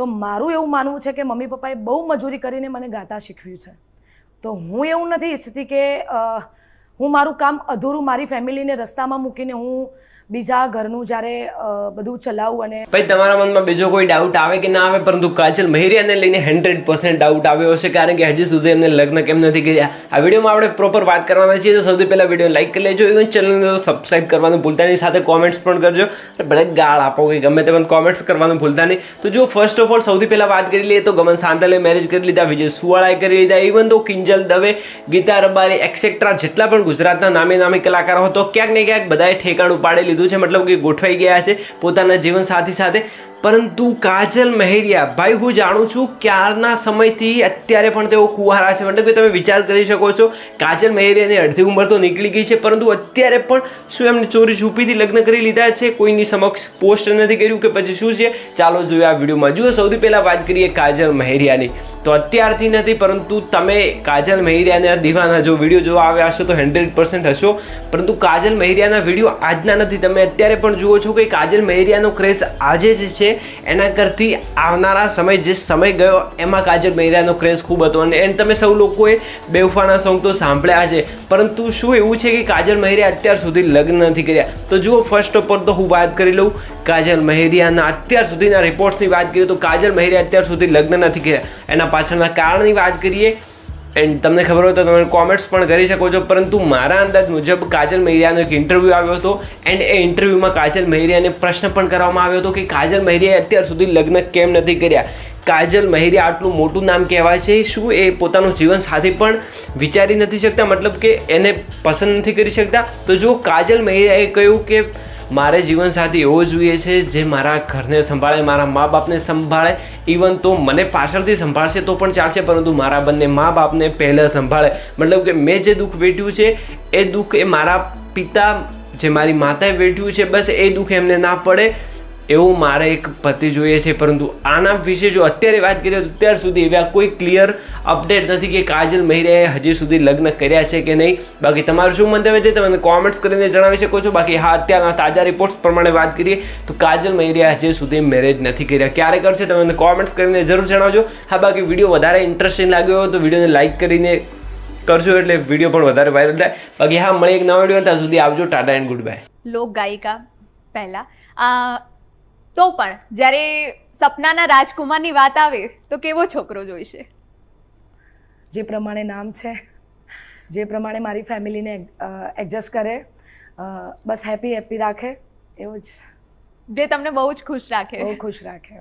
તો મારું એવું માનવું છે કે મમ્મી પપ્પાએ બહુ મજૂરી કરીને મને ગાતા શીખવ્યું છે. તો હું એવું નથી ઈચ્છતી કે હું મારું કામ અધૂરું મારી ફેમિલીને રસ્તામાં મૂકીને હું બીજા ઘરનું જ્યારે બધું ચલાવું અને ભાઈ, તમારા મનમાં બીજો કોઈ ડાઉટ આવે કે ના આવે? પરંતુ કાજલ મહેરિયાને લઈને હંડ્રેડ પર્સન્ટ ડાઉટ આવ્યો હશે, કારણ કે હજી સુધી એમને લગ્ન કેમ નથી કર્યા? આ વિડીયોમાં આપણે પ્રોપર વાત કરવાના છીએ, તો સૌથી પહેલાં વીડિયો લાઈક કરી લેજો, એવું ચેનલને સબસ્ક્રાઇબ કરવાનું ભૂલતા નહીં, સાથે કોમેન્ટ્સ પણ કરજો. ભલે ગાળ આપો કે ગમે તે પણ કોમેન્ટ્સ કરવાનું ભૂલતા નહીં. તો જો ફર્સ્ટ ઓફ ઓલ સૌથી પહેલાં વાત કરી લઈએ તો ગમન સાંતલે મેરેજ કરી લીધા, વિજય સુવાળાએ કરી લીધા ઇવન તો કિંજલ દવે, ગીતા રબારી એક્સેટ્રા જેટલા પણ ગુજરાતના નામે નામી કલાકારો હતો, ક્યાંક ને ક્યાંક બધાએ ઠેકાણું પાડી લીધું છે મતલબ કે ગોઠવાઈ ગયા છે પોતાના જીવન સાથી સાથે. પરંતુ કાજલ મહેરિયા, ભાઈ હું જાણું છું ક્યારના સમયથી અત્યારે પણ તેઓ કુંવારા છે. મતલબ કે તમે વિચાર કરી શકો છો, કાજલ મહેરિયાની અડધી ઉંમર તો નીકળી ગઈ છે, પરંતુ અત્યારે પણ શું એમને ચોરી છુપીથી લગ્ન કરી લીધા છે? કોઈની સમક્ષ પોસ્ટ નથી કર્યું કે પછી શું છે? ચાલો જોઈએ આ વિડીયોમાં. જુઓ, સૌથી પહેલાં વાત કરીએ કાજલ મહેરિયાની. તો અત્યારથી નથી, પરંતુ તમે કાજલ મહેરિયાના દીવાના જો વીડિયો જોવા આવ્યા હશો તો હંડ્રેડ પર્સન્ટ હશો. પરંતુ કાજલ મહેરિયાના વીડિયો આજના નથી. તમે અત્યારે પણ જુઓ છો કે કાજલ મહેરિયાનો ક્રેઝ આજે જે છે. એના કરતી આવનારા સમય, જે સમય ગયો, એમાં કાજલ મહેરિયાનો ક્રેઝ ખૂબ હતો. અને એન્ડ તમે સૌ લોકોએ બેવફાના સોંગ તો સાંભળ્યા છે. પરંતુ શું એવું છે કે કાજલ મહેરિયા અત્યાર સુધી લગ્ન નથી કર્યા? તો જુઓ ફર્સ્ટ ઓલ તો હું વાત કરી લઉં કાજલ મહેરિયાના અત્યાર સુધીના રિપોર્ટ્સની વાત કરીએ તો કાજલ મહેરિયા અત્યાર સુધી લગ્ન નથી કર્યા. એના પાછળના કારણની વાત કરીએ એન્ડ તમને ખબર હોય તો તમે કોમેન્ટ્સ પણ કરી શકો છો, પરંતુ મારા અંદાજ મુજબ કાજલ મહેરિયાનો એક ઇન્ટરવ્યૂ આવ્યો હતો. એન્ડ એ ઇન્ટરવ્યૂમાં કાજલ મહેરિયાને પ્રશ્ન પણ કરવામાં આવ્યો હતો કે કાજલ મહેરિયાએ અત્યાર સુધી લગ્ન કેમ નથી કર્યા? કાજલ મહેરિયા આટલું મોટું નામ કહેવાય છે, શું એ પોતાનું જીવન સાથી પણ વિચારી નથી શકતા? મતલબ કે એને પસંદ નથી કરી શકતા? તો જો કાજલ મહેરિયાએ કહ્યું કે મારે જીવનસાથી એવો જોઈએ છે જે મારા ઘરને સંભાળે, મારા મા બાપને સંભાળે. ઇવન તો મને પાછળથી સંભાળશે તો પણ ચાલશે, પરંતુ મારા બંને મા બાપને પહેલાં સંભાળે. મતલબ કે મેં જે દુઃખ વેઠ્યું છે, એ દુઃખ એ મારા પિતા, જે મારી માતાએ વેઠ્યું છે, બસ એ દુઃખ એમને ના પડે. એવું મારે એક પતિ જોઈએ છે, પરંતુ આના વિશે જો અત્યારે વાત કરીએ તો અત્યાર સુધી એવા કોઈ ક્લિયર અપડેટ નથી કે કાજલ મહિરાએ હજી સુધી લગ્ન કર્યા છે કે નહીં. બાકી તમારું શું મંતવ્ય છે તમે કોમેન્ટ્સ કરીને જણાવી શકો છો. બાકી હા, અત્યારના તાજા રિપોર્ટ્સ પ્રમાણે વાત કરીએ તો કાજલ મહિરાએ હજી સુધી મેરેજ નથી કર્યા. ક્યારે કરશે તમે કોમેન્ટ્સ કરીને જરૂર જણાવજો. હા, બાકી વીડિયો વધારે ઇન્ટરેસ્ટિંગ લાગ્યો હોય તો વિડીયોને લાઇક કરીને કરજો એટલે વીડિયો પણ વધારે વાયરલ થાય. બાકી હા મળે એક નવા વીડિયો ત્યાં સુધી આવજો. ટાટા એન્ડ ગુડ બાય લોક ગાયિકા પહેલાં તો પણ જ્યારે સપનાના રાજકુમારની વાત આવે તો કેવો છોકરો જોઈશે? જે પ્રમાણે નામ છે જે પ્રમાણે મારી ફેમિલીને એડજસ્ટ કરે બસ હેપી હેપી રાખે એવું જ. જે તમને બહુ જ ખુશ રાખે. બહુ ખુશ રાખે.